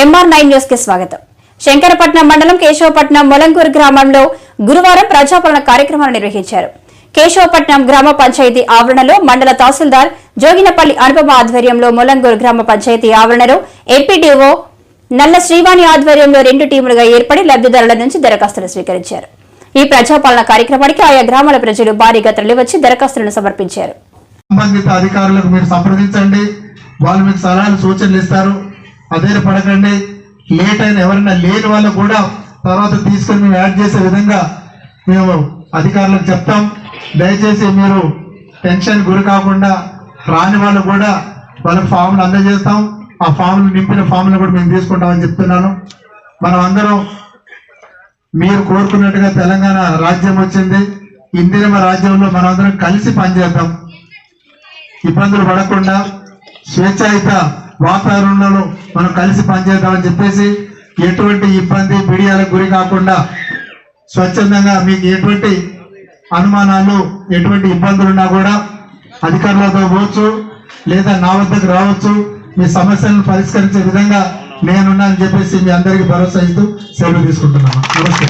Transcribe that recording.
MR nine న్యూస్కి స్వాగతం. శంకరపట్నం మండలం కేశవపట్నం మొలంకూరు గ్రామంలో గురువారం ప్రజాపాలన కార్యక్రమాలు నిర్వహించారు. కేశవపట్నం గ్రామ పంచాయతీ ఆవరణలో మండల తహసీల్దార్ జోగినపల్లి అనుపమ ఆధ్వర్యంలో మొలంగూరు గ్రామ పంచాయతీ ఆవరణలో ఎంపీడీఓ నల్ల శ్రీవాణి ఆధ్వర్యంలో రెండు టీములుగా ఏర్పడి లబ్ధిదారుల నుంచి దరఖాస్తులు స్వీకరించారు. ఈ ప్రజాపాలన కార్యక్రమానికి ఆయా గ్రామాల ప్రజలు భారీగా తరలివచ్చి దరఖాస్తులను సమర్పించారు. సంబంధిత అధికారులకు మీరు సంప్రదించండి. వాళ్ళు మీకు సలహాలు సూచనలు ఇస్తారు. అధైర్యపడకండి పడకండి. లేట్ అయిన ఎవరైనా లేని వాళ్ళు కూడా తర్వాత తీసుకొని మేము యాడ్ చేసే విధంగా మేము అధికారులకు చెప్తాం. దయచేసి మీరు టెన్షన్ గురి కాకుండా రాని వాళ్ళు కూడా వాళ్ళకి ఫామ్లు అందజేస్తాం. ఆ ఫామ్లు నింపిన ఫామ్లు కూడా మేము తీసుకుంటామని చెప్తున్నాను. మనం అందరం మీరు కోరుకున్నట్టుగా తెలంగాణ రాజ్యం వచ్చింది. ఇందిరమ రాజ్యంలో మనందరం కలిసి పనిచేద్దాం. ఇబ్బందులు పడకుండా స్వేచ్ఛాయుత వాతావరణంలో మనం కలిసి పనిచేద్దామని చెప్పేసి ఎటువంటి ఇబ్బంది బిడియాలకు గురి కాకుండా స్వచ్ఛందంగా మీకు ఎటువంటి అనుమానాలు ఎటువంటి ఇబ్బందులు ఉన్నా కూడా అధికారులతో పోవచ్చు లేదా నా వద్దకు రావచ్చు. మీ సమస్యలను పరిష్కరించే విధంగా నేనున్నానని చెప్పేసి మీ అందరికీ భరోసా ఇస్తూ సెలవు తీసుకుంటున్నాను. నమస్తే.